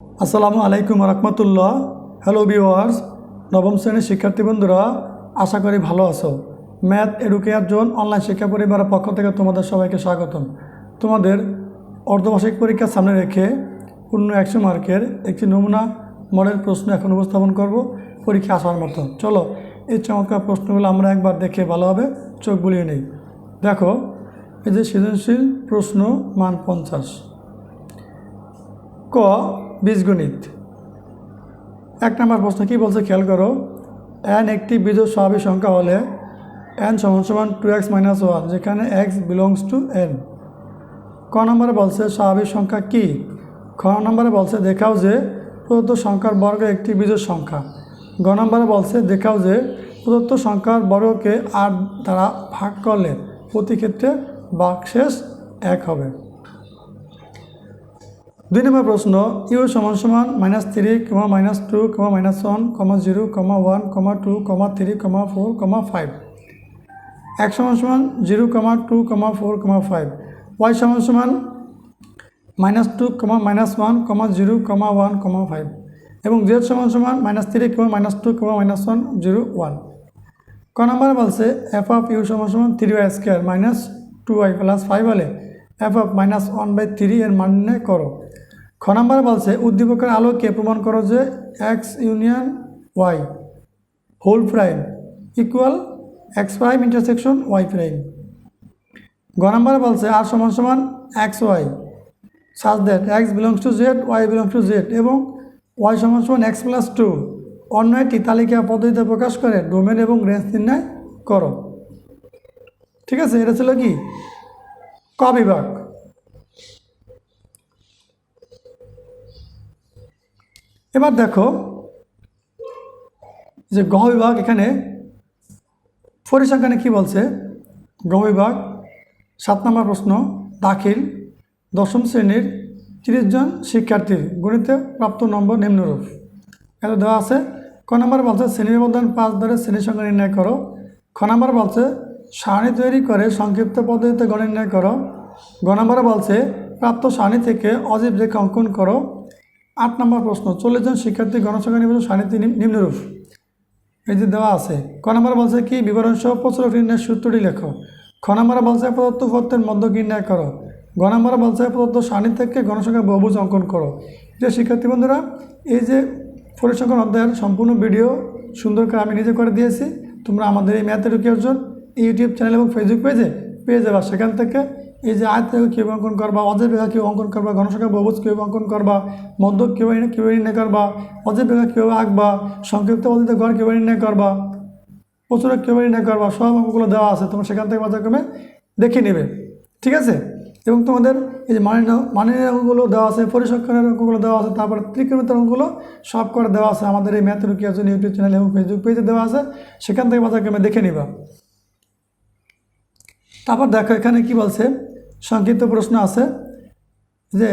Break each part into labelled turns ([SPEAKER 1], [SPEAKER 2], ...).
[SPEAKER 1] আসসালামু আলাইকুম রহমতুল্লাহ। Hello viewers নবম শ্রেণির শিক্ষার্থী বন্ধুরা, আশা করি ভালো আছো। ম্যাথ এডুকেয়ার জোন অনলাইন শিক্ষা পরিবারের পক্ষ থেকে তোমাদের সবাইকে স্বাগতম। তোমাদের অর্ধবার্ষিক পরীক্ষা সামনে রেখে পূর্ণ একশো মার্কের একটি নমুনা মডেল প্রশ্ন এখন উপস্থাপন করব, পরীক্ষা আসার মতো। চলো, এই চমৎকার প্রশ্নগুলো আমরা একবার দেখে ভালোভাবে চোখ বুলিয়ে নিই। দেখো, এই যে সৃজনশীল প্রশ্ন মান পঞ্চাশ। ক বীজগণিত। এক নম্বর প্রশ্ন, কী বলছে? খেয়াল করো এন একটি বিজোড় স্বাভাবিক সংখ্যা হলে এন সমান সমান টু এক্স মাইনাস ওয়ান যেখানে এক্স বিলংস টু এন ক নম্বরে বলছে, স্বাভাবিক সংখ্যা কি? খ নম্বরে বলছে, দেখাও যে প্রদত্ত সংখ্যার বর্গ একটি বিজোড় সংখ্যা। গ নম্বরে বলছে, দেখাও যে প্রদত্ত সংখ্যার বর্গকে আট দ্বারা ভাগ করলে প্রতি ক্ষেত্রে বাকশেষ এক হবে। দুই নম্বর প্রশ্ন, ইউ সমান সমান minus three comma minus two comma minus one comma zero comma one comma two comma three comma four comma five এক সমান সমান zero comma two comma four comma five Y সমান সমান minus two comma minus one comma zero comma one comma five এবং Z সমান সমান minus three comma minus two comma minus one zero one ক নম্বরে বলছে এফ অফ ইউ সমান সমান three Y square minus two Y plus five হলে F of minus one by three এর মান করো। খ নম্বরে বলছে, উদ্দীপকের আলোকে প্রমাণ করো যে X union Y whole prime equal X prime intersection Y prime গ নম্বরে বলছে আর সমান সমান X Y such that X belongs to Z Y belongs to Z এবং ওয়াই সমান সমান এক্স প্লাস টু অন্য একটি তালিকা পদ্ধতিতে প্রকাশ করে ডোমেন এবং রেঞ্জ নির্ণয় করো। ঠিক আছে, এটা ছিল কি? ক বিভাগ। এবার দেখো যে গহ বিভাগ এখানে পরিসংখ্যানে কি বলছে? গহ বিভাগ সাত নম্বর প্রশ্ন, দাখিল, দশম শ্রেণির তিরিশ জন শিক্ষার্থীর গণিতে প্রাপ্ত নম্বর নিম্নরূপ। এত দেওয়া আছে, ক নম্বর বলছে শ্রেণির মধ্যে পাঁচ ধরে শ্রেণির সংখ্যা নির্ণয় করো। খ নম্বর বলছে, সারণী তৈরি করে সংক্ষিপ্ত পদ্ধতিতে গণ নির্ণয় করো। গ নম্বরে বলছে, প্রাপ্ত সারণী থেকে অজীব রেখা অঙ্কন করো। আট নম্বর প্রশ্ন, চল্লিশ জন শিক্ষার্থী গণসংখ্যা নির্বাচন সারণীতে নিম্নরূপ। এই যে দেওয়া আছে, ক নম্বর বলছে কি বিবরণ সহ প্রচুরক নির্ণয়ের সূত্রটি লেখো। খ নম্বরে বলছে প্রদত্ত পত্রের মধ্য নির্ণয় করো। গ নম্বরে বলছে প্রদত্ত সারণী থেকে গণসংখ্যা বহুভুজ অঙ্কন করো। যে শিক্ষার্থী বন্ধুরা, এই যে পরিসংখ্যান অধ্যায়ের সম্পূর্ণ ভিডিও সুন্দর করে আমি নিজে করে দিয়েছি। তোমরা আমাদের এই ম্যাথ এডুকেশন ইউটিউব চ্যানেল এবং ফেসবুক পেজে পেয়ে যাবা। সেখান থেকে এই যে আয় থেকে কীভাবে অঙ্কন করবা অজয় রেখা কীভাবে অঙ্কন করবা গণসংখ্যা বহুভুজ কেউ অঙ্কন করবা মধ্য কীভাবে কীভাবে নির্ণয় করবা অজয় রেখা কীভাবে আঁকবা, সংক্ষিপ্ত পদ্ধতিতে ঘর কীভাবে নির্ণয় করবা প্রচুর কীভাবে নির্ণয় করবা, সব অঙ্কগুলো দেওয়া আছে, তোমরা সেখান থেকে পর্যায়ক্রমে দেখে নেবে, ঠিক আছে? এবং তোমাদের এই যে মানের মানের অঙ্কগুলো দেওয়া আছে, পরিসংখ্যানের অঙ্কগুলো দেওয়া আছে, তারপর ত্রিকোণমিতির অঙ্কগুলো সব করে দেওয়া আছে, আমাদের এই ম্যাথ রুকিয়ার জন্য ইউটিউব চ্যানেল এবং ফেসবুক পেজে দেওয়া আছে, সেখান থেকে পর্যায়ক্রমে দেখে নিবা। তারপর দেখো এখানে কি বলছে সংক্ষিপ্ত প্রশ্ন আছে যে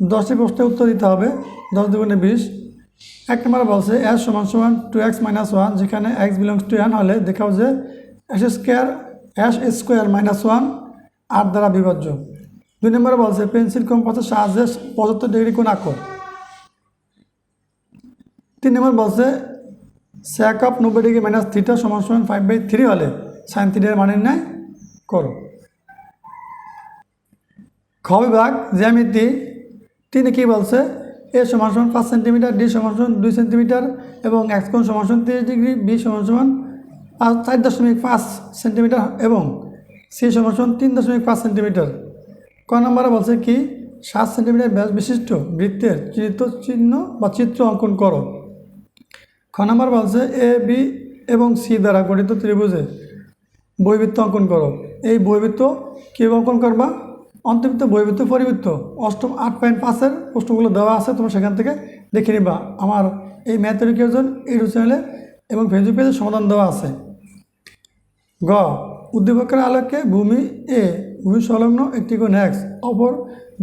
[SPEAKER 1] দশটি প্রশ্নের উত্তর দিতে হবে, দশ দুগুণে বিশ। এক নম্বর বলছে, এস সমান সমান টু এক্স মাইনাস ওয়ান যেখানে এক্স বিলংস টু এন হলে দেখাও যে S square S square minus one আর দ্বারা বিভাজ্য দুই নম্বরে বলছে পেন্সিল কম্পাসের সাহায্যে পঁচাত্তর ডিগ্রি কোণ আঁকো। তিন নম্বর বলছে স্যাক অফ নব্বই ডিগ্রি মাইনাস থ্রিটা সমান সমান ফাইভ বাই থ্রি হলে সাইন থ্রিটার মানে নেয় করো। খ বিভাগ জ্যামিতি, তিনি কি বলছে? এ সমান সমান পাঁচ সেন্টিমিটার, ডি সমান সমান দুই সেন্টিমিটার এবং এক্স কোণ সমান সমান তিরিশ ডিগ্রি, বি সমান সমান পাঁচ, চার দশমিক পাঁচ সেন্টিমিটার এবং সি সমান সমান তিন দশমিক পাঁচ সেন্টিমিটার। ক নম্বরে বলছে কি? সাত সেন্টিমিটার ব্যাস বিশিষ্ট বৃত্তের চিত্র চিহ্ন বা চিত্র অঙ্কন করো। খ নম্বর বলছে এ, বি এবং সি দ্বারা গঠিত ত্রিভুজে বৈবৃত্ত অঙ্কন করো। এই বৈবৃত্ত কীভাবে অঙ্কন করবা? অন্তর্বৃত্ত বৈবৃত্ত পরিবৃত্ত অষ্টম আট পয়েন্ট পাঁচের প্রশ্নগুলো দেওয়া আছে, তোমরা সেখান থেকে দেখে নিবা। আমার এই ম্যাথ এডুকেশন ইউটিউব চ্যানেলে এবং ফেসবুক পেজে সমাধান দেওয়া আছে। গ, উদ্দীপকের আলোকে ভূমি এ ভূমি সংলগ্ন একটি কোণ এক্স অপর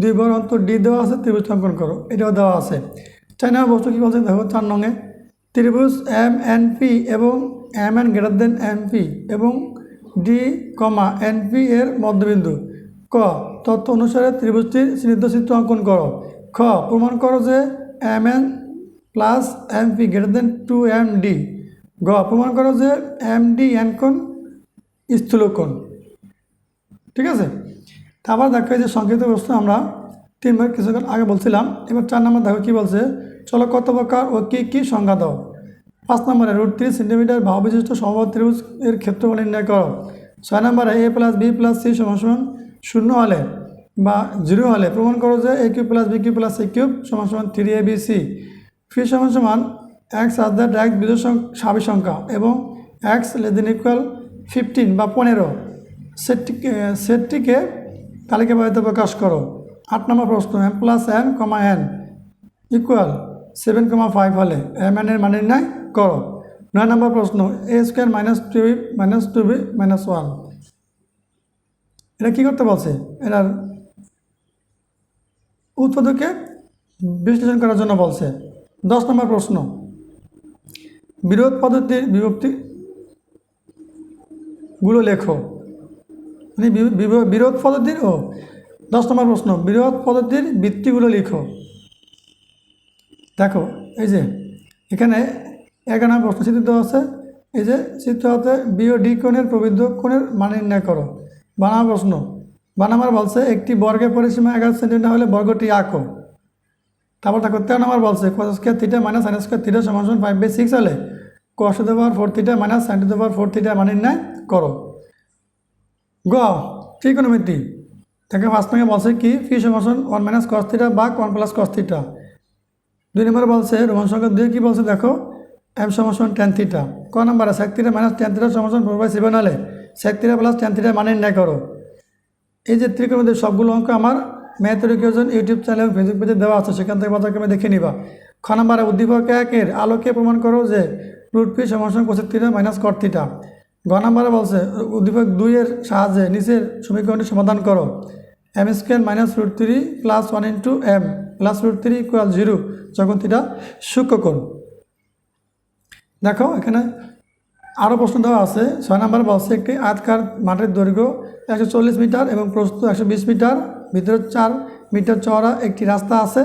[SPEAKER 1] দুই বর অন্তর ডি দেওয়া আছে, ত্রিভুজ অঙ্কন করো। এটাও দেওয়া আছে। চার নম্বর বস্তু কী বলছে? দেখো, চার নঙে ত্রিভুজ এম এন পি এবং M N greater than M P এবং ডি কমা এন পি এর মধ্যবিন্দু। ক তথ্য অনুসারে ত্রিভুজটির চিহ্নিত চিত্র অঙ্কন করো। খ, প্রমাণ করো যে M N plus M P greater than two M D গ, প্রমাণ করো যে এম ডি এন কোণ স্থূলকোণ ঠিক আছে? তারপর দেখো যে সংক্ষিপ্ত প্রশ্ন আমরা তিনবার কিছুক্ষণ আগে বলছিলাম। এবার চার নম্বর দেখো কী বলছে? চলো কত প্রকার ও কী কী সংজ্ঞা দাও। পাঁচ নম্বরে রুট তিরিশ সেন্টিমিটার ভাব বিশিষ্ট সমবাদ ত্রিভুজ এর ক্ষেত্রফল নির্ণয় করো। ছয় নম্বরে A plus B plus C সমান শূন্য হলে বা জিরো হলে প্রমাণ করো যে A cube plus B cube plus C cube সমান সমান three A B C phi সমান সমান এক্স আর দ্যাট এক্স বিজয় সাবি সংখ্যা এবং X less than equal fifteen বা পনেরো। সেটটিকে সেটটিকে তালিকাবাহিত প্রকাশ করো। আট নম্বর প্রশ্ন M plus N comma N equal seven comma five হলে এম এন এর মানে নির্ণয় করো। নয় নম্বর প্রশ্ন A square minus two B minus two B minus one এটা কী করতে বলছে? এটার উৎপাদকে বিশ্লেষণ করার জন্য বলছে। দশ নম্বর প্রশ্ন। বিরোধ পদ্ধতির বিভক্তি গুলো লেখো। মানে বিরোধ পদ্ধতির, ও দশ নম্বর প্রশ্ন। বিরোধ পদ্ধতির বৃত্তিগুলো লিখো। দেখো, এই যে, এখানে এগারো নম্বর প্রশ্ন চিত্রিত আছে। এই যে, চিত্র হতে বি ও ডি কোণের প্রবৃদ্ধ কোণের মান নির্ণয় করো। বানাম প্রশ্ন। বানামার বলছে, একটি বর্গের পরিসীমা এগারো সেন্টিমিটার হলে বর্গটি আঁকো তারপর দেখো তেরো নম্বর বলছে cos square theta minus sine square theta সমান সমান ফাইভ বাই সিক্স হলে কস টু দেওয়ার four theta minus sine two দেওয়ার ফোর থিটা মান নির্ণয় করো। গ ত্রিকোণমিতি দেখো ফার্স্ট থেকে বলছে কি ফি সমান ওয়ান মাইনাস কস থিটা বা ওয়ান প্লাস কস থিটা দুই নম্বরে বলছে, রোমান সংখ্যা দুই কী বলছে দেখো এম সমান টেন থিটা ক নম্বরে sec theta minus tan theta সমান ফোর বাই সেভেন হলে sec theta plus tan theta মানে নির্ণয় করো। এই যে ত্রিকোণমিতির সবগুলো অঙ্ক আমার এডুকেশন ইউটিউব চ্যানেল এবং ফেসবুক পেজে দেওয়া আছে, সেখান থেকে পর্যায়ক্রমে দেখে নিবা। খ নম্বরে উদ্দীপক একের আলোকে প্রমাণ করো যে রুট পি সমান থিটা মাইনাস কট থিটা গ নম্বরে বলছে, উদ্দীপক দুইয়ের সাহায্যে নিচের সমীকরণটি সমাধান করো। M square minus root three plus one into M plus root three equal zero যখন থিটা সূক্ষ্মকোণ দেখো এখানে আরও প্রশ্ন দেওয়া আছে, ছয় নম্বর বলছে একটি আয়তকার মাঠের দৈর্ঘ্য একশো চল্লিশ মিটার এবং প্রস্থ একশো মিটার, ভিতরে চার মিটার চওড়া একটি রাস্তা আছে।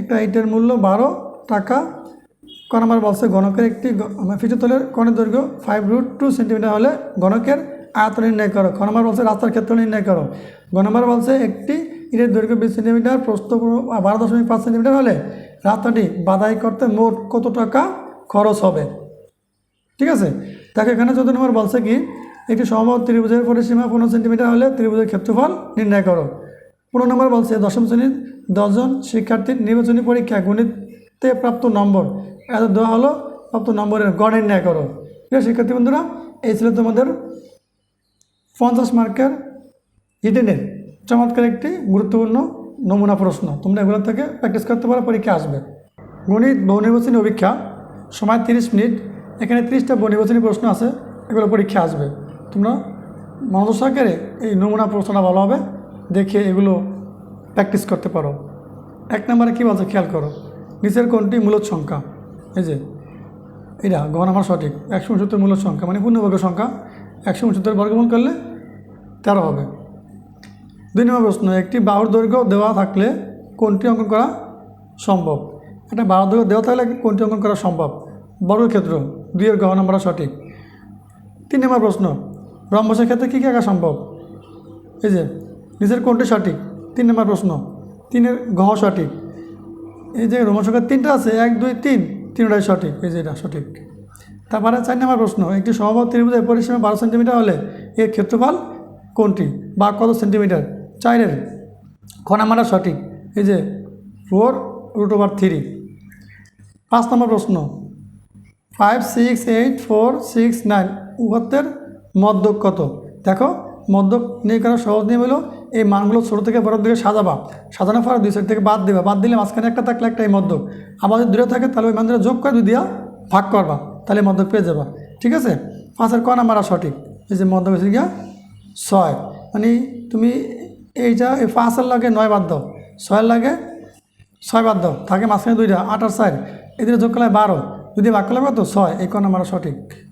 [SPEAKER 1] একটা ইটের মূল্য বারো টাকা। ক নম্বর বলছে, গণকের একটি ফিচুতলের কণের দৈর্ঘ্য ফাইভ রুট টু সেন্টিমিটার হলে গণকের আয়ত নির্ণয় করো। ক নম্বর বলছে, রাস্তার ক্ষেত্র নির্ণয় করো। গ নম্বর বলছে, একটি ইটের দৈর্ঘ্য বিশ সেন্টিমিটার প্রস্থ বারো দশমিক পাঁচ সেন্টিমিটার হলে রাস্তাটি বাধাই করতে মোট কত টাকা খরচ হবে? ঠিক আছে? তাকে এখানে চোদ্দ নম্বর বলছে কি একটি সমবাদ ত্রিভুজের পরিসীমা পনেরো সেন্টিমিটার হলে ত্রিভুজের ক্ষেত্রফল নির্ণয় করো। পনেরো নম্বর বলছে, দশম শ্রেণির দশজন শিক্ষার্থীর নির্বাচনী পরীক্ষা গণিতে প্রাপ্ত নম্বর। এত দেওয়া হলো, প্রাপ্ত নম্বরের গড় নির্ণয় করো। প্রিয় শিক্ষার্থী বন্ধুরা, এই ছিল তোমাদের পঞ্চাশ মার্কের রিটেনের চমৎকার একটি গুরুত্বপূর্ণ নমুনা প্রশ্ন। তোমরা এগুলো থেকে প্র্যাকটিস করতে পারো, পরীক্ষা আসবে। গণিত বহুনির্বাচনী অভিক্ষা, সময় তিরিশ মিনিট, এখানে তিরিশটা বহুনির্বাচনী প্রশ্ন আছে, এগুলো পরীক্ষা আসবে। তোমরা মনোযোগ সহকারে এই নমুনা প্রশ্নটা ভালোভাবে দেখে এগুলো প্র্যাকটিস করতে পারো। এক নম্বরে কী বলছে? খেয়াল করো। নিচের কোনটি মূলত সংখ্যা? এই যে এটা গণ আমার সঠিক। একশো উনসত্তর মূলত সংখ্যা মানে পূর্ণবর্গ সংখ্যা। একশো উনসত্তর বর্গমূল করলে তেরো হবে। দুই নম্বর প্রশ্ন, একটি বাহুর দৈর্ঘ্য দেওয়া থাকলে কোনটি অঙ্কন করা সম্ভব? একটা বাহুর দৈর্ঘ্য দেওয়া থাকলে কোনটি অঙ্কন করা সম্ভব? বর্গক্ষেত্র, দুইয়ের গহ নম্বর সঠিক। তিন নম্বর প্রশ্ন ব্রহ্মসের ক্ষেত্রে কী কী আঁকা সম্ভব? এই যে, নিজের কোনটি সঠিক? তিন নম্বর প্রশ্ন। তিনের গহ সঠিক। এই যে রোমান সংখ্যা তিনটা আছে, এক, দুই, তিন, তিনটাই সঠিক। এই যে এটা সঠিক। তারপরে চার নম্বর প্রশ্ন, একটি সমবাদ ত্রিভুজের পরিসীমা বারো সেন্টিমিটার হলে এর ক্ষেত্রফল কোনটি বা কত সেন্টিমিটার? চারের। খ নাম্বারটা সঠিক। এই যে, ফোর রুট ওভার থ্রি। পাঁচ নম্বর প্রশ্ন। Five, six, eight, four, six, nine উহাত্তর মদ্যক কত? দেখো মদ্যক নিয়ে করার সহজ নিয়ম হলো, এই মানগুলো ছোটো থেকে বড়োর দিকে সাজাবা। সাজানোর পর দুই সাইড থেকে বাদ দেবা। বাদ দিলে মাঝখানে একটা থাকলে একটাই মদ্যক আবার যদি দূরে থাকে, তাহলে ওই মান দুটো যোগ করে দুই দিয়া ভাগ করবা। তাহলে মদ্যক পেয়ে যাবা। ঠিক আছে? পাঁচের ক নাম্বার সঠিক। এই যে মদ্যক হচ্ছে গিয়া ছয়। মানে তুমি এইটা এই পাঁচের লাগে নয় বাদ দাও। ছয়ের লাগে ছয় বাদ দাও। থাকে মাঝখানে দুইটা, আট আর চার। এদিকে যোগ করলে বারো। যদি ভাগ করলে কত? ছয়। এই ক নাম্বার সঠিক।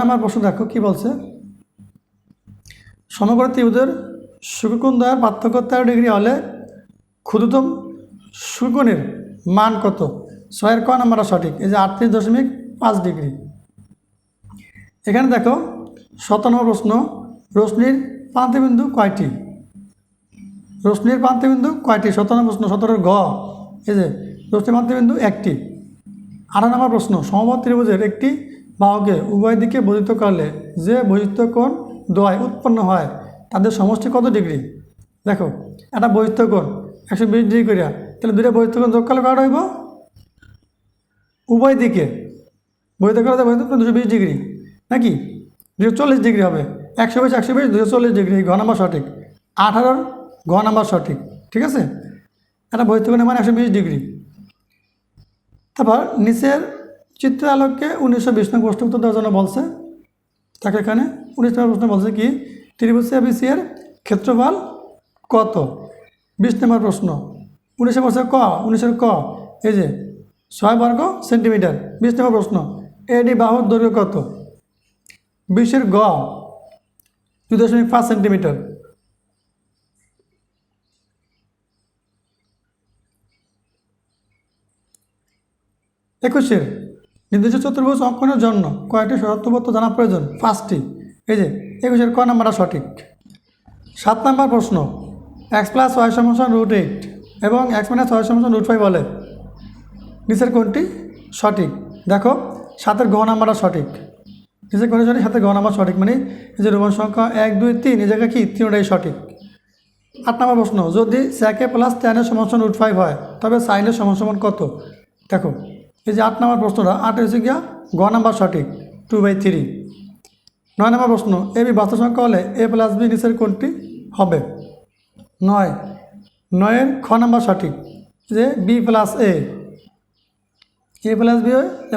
[SPEAKER 1] নাম্বার প্রশ্ন দেখো, কি বলছে? সমগ্র ত্রিভুজের সুকুকুন দ্বয়ের পার্থক্য তেরো ডিগ্রি হলে ক্ষুদ্রতম সুগুণের মান কত? ছয়ের ক নাম্বারটা সঠিক, এই যে আটত্রিশ দশমিক পাঁচ ডিগ্রি। এখানে দেখো নম্বর প্রশ্ন, রশ্মির প্রান্তিবিন্দু কয়টি? রশ্মির প্রান্তিবিন্দু কয়টি? নম্বর প্রশ্ন, সতেরোর ঘ এই যে রশ্মির প্রান্তিবিন্দু একটি। আঠারো নম্বর প্রশ্ন সমবাদ ত্রিভুজের একটি বাহুকে উভয় দিকে বর্ধিত করলে যে বৈশিষ্ট্য কোণ দ্বয় উৎপন্ন হয়, তাদের সমষ্টি কত ডিগ্রি? দেখো, একটা বৈশিষ্ট্য কোণ একশো বিশ ডিগ্রি করিয়া, তাহলে দুইটা বৈশিষ্ট্য কোণ যোগ করলে কটা হইব? উভয় দিকে। বৈধ করা যায় বৈধ দুশো বিশ ডিগ্রি। নাকি? দুশো চল্লিশ ডিগ্রি হবে। একশো বিশ একশো বিশ, দুশো চল্লিশ ডিগ্রি, ঘ নাম্বার সঠিক। আঠারোর ঘ নাম্বার সঠিক, ঠিক আছে? এটা বৈধ কোণের মানে একশো বিশ ডিগ্রি। তারপর নিচের চিত্রের আলোকে উনিশশো বিশ নং প্রশ্ন উত্তর দেওয়ার জন্য বলছে। তাকে এখানে উনিশ নম্বর প্রশ্ন বলছে কি? ত্রিভুজ এবিসি এর ক্ষেত্রফল কত? বিশ নম্বর প্রশ্ন। উনিশে বলছে ক, উনিশের ক, এই যে ছয় বর্গ সেন্টিমিটার। বিশ নম্বর প্রশ্ন, এডি বাহুর দৈর্ঘ্য কত? বিশের গ, দুই দশমিক পাঁচ সেন্টিমিটার। একুশের নির্দিষ্ট চতুর্ভুজ অঙ্কনের জন্য কয়েকটি শরত্ববত্ত জানা প্রয়োজন? পাঁচটি। এই যে, একুশের ক নাম্বারটা সঠিক। সাত নাম্বার প্রশ্ন। এক্স প্লাস ওয়াই সমস্যা রুট এইট এবং এক্স মাইনাস ওয়াই সমস্যা রুট ফাইভ বলে। নিচের কোনটি? সঠিক। দেখো, সাতের ঘ নাম্বারটা সঠিক। নিচের কোনটি সঠিক? সাতের ঘ নাম্বার সঠিক মানে এই যে রোমান সংখ্যা এক, দুই, তিন, এই জায়গায় কি? তিনটাই সঠিক। আট নম্বর প্রশ্ন। যদি স্যাকে প্লাস টেনের সমস্যা রুট ফাইভ হয়, তবে সাইনের সমস্যা কত? দেখো এই যে আট নম্বর প্রশ্নটা, আট হচ্ছে গিয়া গ নাম্বার সঠিক টু বাই থ্রি নয় নম্বর প্রশ্ন, এ বি বাস্তব সংখ্যা হলে এ প্লাস বি নিচের কোনটি হবে? নয়। নয়ের খ নাম্বার সঠিক, যে B plus A. A plus B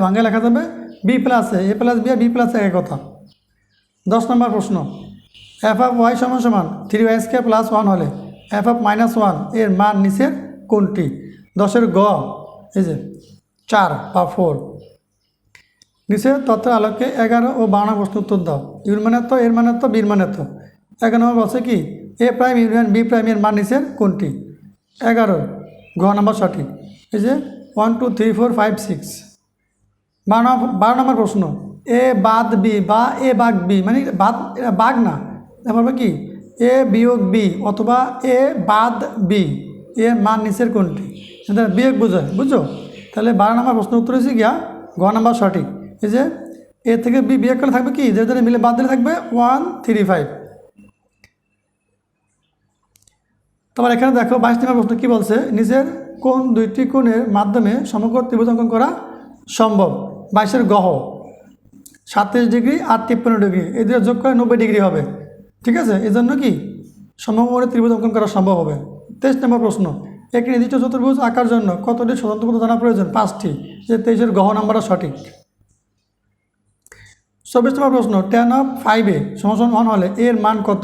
[SPEAKER 1] ভাঙে লেখা যাবে, B plus A A plus B R B plus A কথা দশ নম্বর প্রশ্ন এফ অফ ওয়াই সমান সমান three Y square plus one হলে এফ অফ মাইনাস ওয়ানের মান নিচের কোনটি? দশের গ, এই যে চার বা ফোর নিচে তথ্যের আলোকে এগারো ও বারো প্রশ্ন উত্তর দাও। ইউর মানে তো, এর মানে তো, বির তো। এগারো নম্বর বলছে কি A prime union B prime এর মান নিচের কোনটি? এগারো। ঘ নম্বর সঠিক। এই যে one two three four five six বারো বারো নম্বর প্রশ্ন। এ বাদ বি বা এ বাঘ বি মানে বাদ বাগ না। তারপর কি এ বিয়োগ বি অথবা এ বাদ বি এর মান নিচের কোনটি? বিয়োগ বোঝায় বুঝছ তাহলে বারো নম্বর প্রশ্ন উত্তর হয়েছে গিয়া ঘ নম্বর সঠিক। এই যে, এ থেকে বি, বিয়োগ করে থাকবে কি? যে ধরে মিলে বাদ দিলে থাকবে ওয়ান থ্রি ফাইভ তোমার এখানে দেখো, বাইশ নম্বর প্রশ্ন কী বলছে? নিজের কোন দুইটি কোণের মাধ্যমে সমগ্র ত্রিভুজ অঙ্কন করা সম্ভব? বাইশের গহ। সাতত্রিশ ডিগ্রি আর তিপ্পান্ন ডিগ্রি। এদের যোগ করে নব্বই ডিগ্রি হবে। ঠিক আছে? এই জন্য কি? সমগ্র ত্রিভুজ অঙ্কন করা সম্ভব হবে। তেইশ নম্বর প্রশ্ন। একটি নির্দিষ্ট চতুর্ভুজ আঁকার জন্য কতটি স্বতন্ত্র জানা প্রয়োজন? পাঁচটি। যে তেইশের গহ নাম্বারটা সঠিক। চব্বিশ নম্বর প্রশ্ন টেন অফ ফাইভে সমাসন ওয়ান হলে এর মান কত?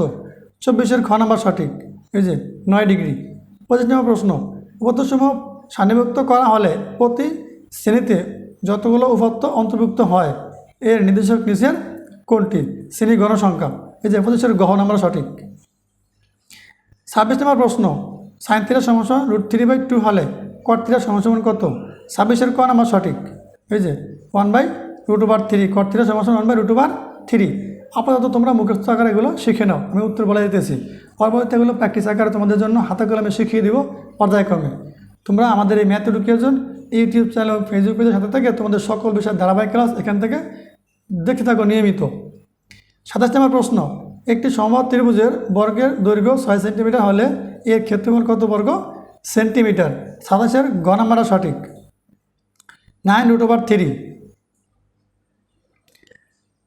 [SPEAKER 1] চব্বিশের খ নাম্বার সঠিক। এই যে, নয় ডিগ্রি। পঁচিশ নম্বর প্রশ্ন উপত্যসমূহ সান্নিভুক্ত করা হলে প্রতি শ্রেণীতে যতগুলো উপত্য অন্তর্ভুক্ত হয়, এর নির্দেশক নিচের কোনটি? শ্রেণি গণসংখ্যা এই যে, পঁচিশের গহ নাম্বার সঠিক। ছাব্বিশ নম্বর প্রশ্ন সাইন থ্রির সমস্যা রুট থ্রি বাই টু হলে কট থ্রির সমস্যা কত? ছাব্বিশের ক নাম্বার সঠিক। এই one by root over three cot থ্রির সমস্যা one by root over three আপাতত তোমরা মুখস্থ আকারে এগুলো শিখে নাও। আমি উত্তর বলে দিতেছি। পরবর্তী এগুলো প্র্যাকটিস আকারে তোমাদের জন্য হাতে কলমে শিখিয়ে দিব পর্যায়ক্রমে। তোমরা আমাদের এই math education YouTube channel Facebook পেজের সাথে থেকে তোমাদের সকল বিষয়ের ধারাবাহিক ক্লাস এখান থেকে দেখতে থাকো নিয়মিত। সাতাশ নম্বর প্রশ্ন একটি সমবাদ ত্রিভুজের বর্গের দৈর্ঘ্য ছয় সেন্টিমিটার হলে এর ক্ষেত্রফল কত বর্গ? সেন্টিমিটার। সাতাশের গ নাম্বারটা সঠিক। Nine root over three.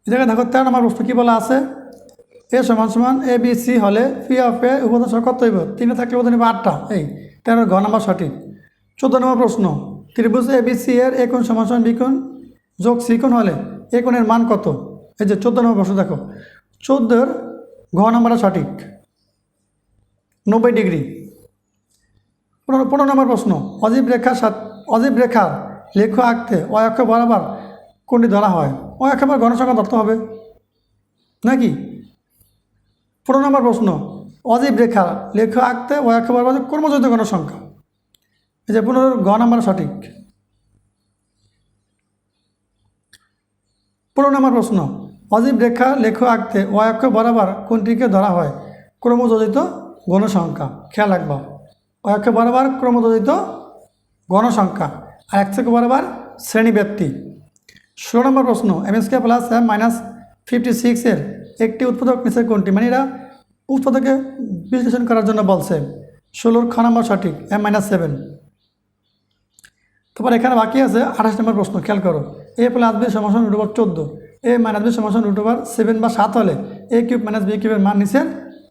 [SPEAKER 1] জায়গায় দেখো, তেরো নম্বর প্রশ্ন কী বলা আছে? এ সমান সমান এ বি সি হলে পি অফ এ উপাদান সংখ্যা কত হইব? তিনে থাকলে উপাদান হইব আটটা। এই তেরো ঘ নম্বর সঠিক। চোদ্দ নম্বর প্রশ্ন, ত্রিভুজ এ বি সি এর এ কোণ সমান সমান বি যোগ সি হলে এ কোণের মান কত? এই যে চোদ্দ নম্বর প্রশ্ন দেখো। চোদ্দোর ঘ নম্বরটা সঠিক। নব্বই ডিগ্রি। পনেরো পনেরো নম্বর প্রশ্ন, অজীব রেখার সাথে, অজীব রেখার লেখ আঁকতে অয়ক্ষ বরাবর কোনটি ধরা হয়? অয়ক্ষ আবার গণসংখ্যা ধরতে হবে। নাকি? পনেরো নম্বর প্রশ্ন, অজীব রেখার লেখ আঁকতে অয়ক্ষ বরাবর কর্মযুদ্ধ গণসংখ্যা এই যে পনেরোর গ নাম্বার সঠিক। পনেরো নম্বর প্রশ্ন অজীব রেখা, লেখ, আঁকতে ও অক্ষ বরাবর কোনটিকে ধরা হয়? ক্রমযোজিত গণসংখ্যা। খেয়াল রাখবা। ও অক্ষ বরাবর ক্রমযোজিত গণসংখ্যা। আর এক থেকে বরাবর শ্রেণীব্যাপ্তি ষোলো নম্বর প্রশ্ন। এমএসকে প্লাস এম মাইনাস ফিফটি সিক্সের একটি উৎপাদক নিচের কোনটি? মানে এরা উৎপাদকে বিশ্লেষণ করার জন্য বলছে। ষোলোর খ নম্বর সঠিক। এম মাইনাস সেভেন তারপর এখানে বাকি আছে আঠাশ নম্বর প্রশ্ন, খেয়াল করো। এ প্লাস বি সমাসন রুট ওভার চোদ্দ। এ মাইনাস বি সমাসন রুট ওভার সেভেন বা সাত হলে এ কিউব মাইনাস বি কিউবের মান নিচের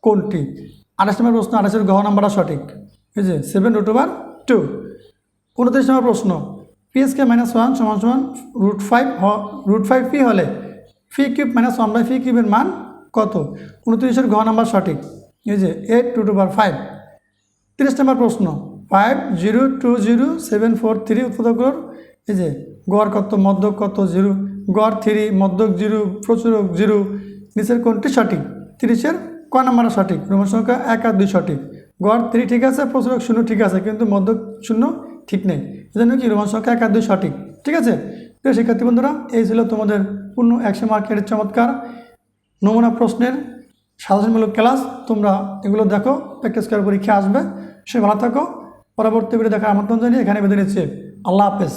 [SPEAKER 1] কোনটি? আঠাশ নম্বর প্রশ্ন, আঠাশের গহ নাম্বারটা সঠিক। বুঝছে সেভেন রুট ওভার টু উনত্রিশ নম্বর প্রশ্ন পিএসকে মাইনাস ওয়ান সমান সমান রুট ফাইভ হ রুট ফাইভ ফি হলে phi cube minus one by phi কিউবের মান কত? উনত্রিশের ঘ নাম্বার সঠিক। এই এইট টু ওভার ফাইভ তিরিশ নম্বর প্রশ্ন five zero two zero seven four three উৎপাদকগুলোর এই যে গড় কত, মধ্যক কত, জিরো, গড় থ্রি, মধ্যক জিরো, প্রচুরক জিরো, নিচের কোনটি সঠিক? তিরিশের ক নাম্বার সঠিক? রোমান সংখ্যা এক আর দুই সঠিক। গড় থ্রি ঠিক আছে, প্রচুরক শূন্য ঠিক আছে, কিন্তু মধ্যক শূন্য ঠিক নেই। এজন্য কি রোমান সংখ্যা এক আর দুই সঠিক? ঠিক আছে? প্রিয় শিক্ষার্থী বন্ধুরা, এই ছিল তোমাদের পূর্ণ একশো মার্কের চমৎকার নমুনা প্রশ্নের সাধারণমূলক ক্লাস। তোমরা এগুলো দেখো প্র্যাকটিস করার পরীক্ষা আসবে। সে ভালো থাকো। পরবর্তী ভিডিও দেখার আমন্ত্রণ জানিয়ে এখানে বেঁধে নিচ্ছে। আল্লাহ হাফেজ।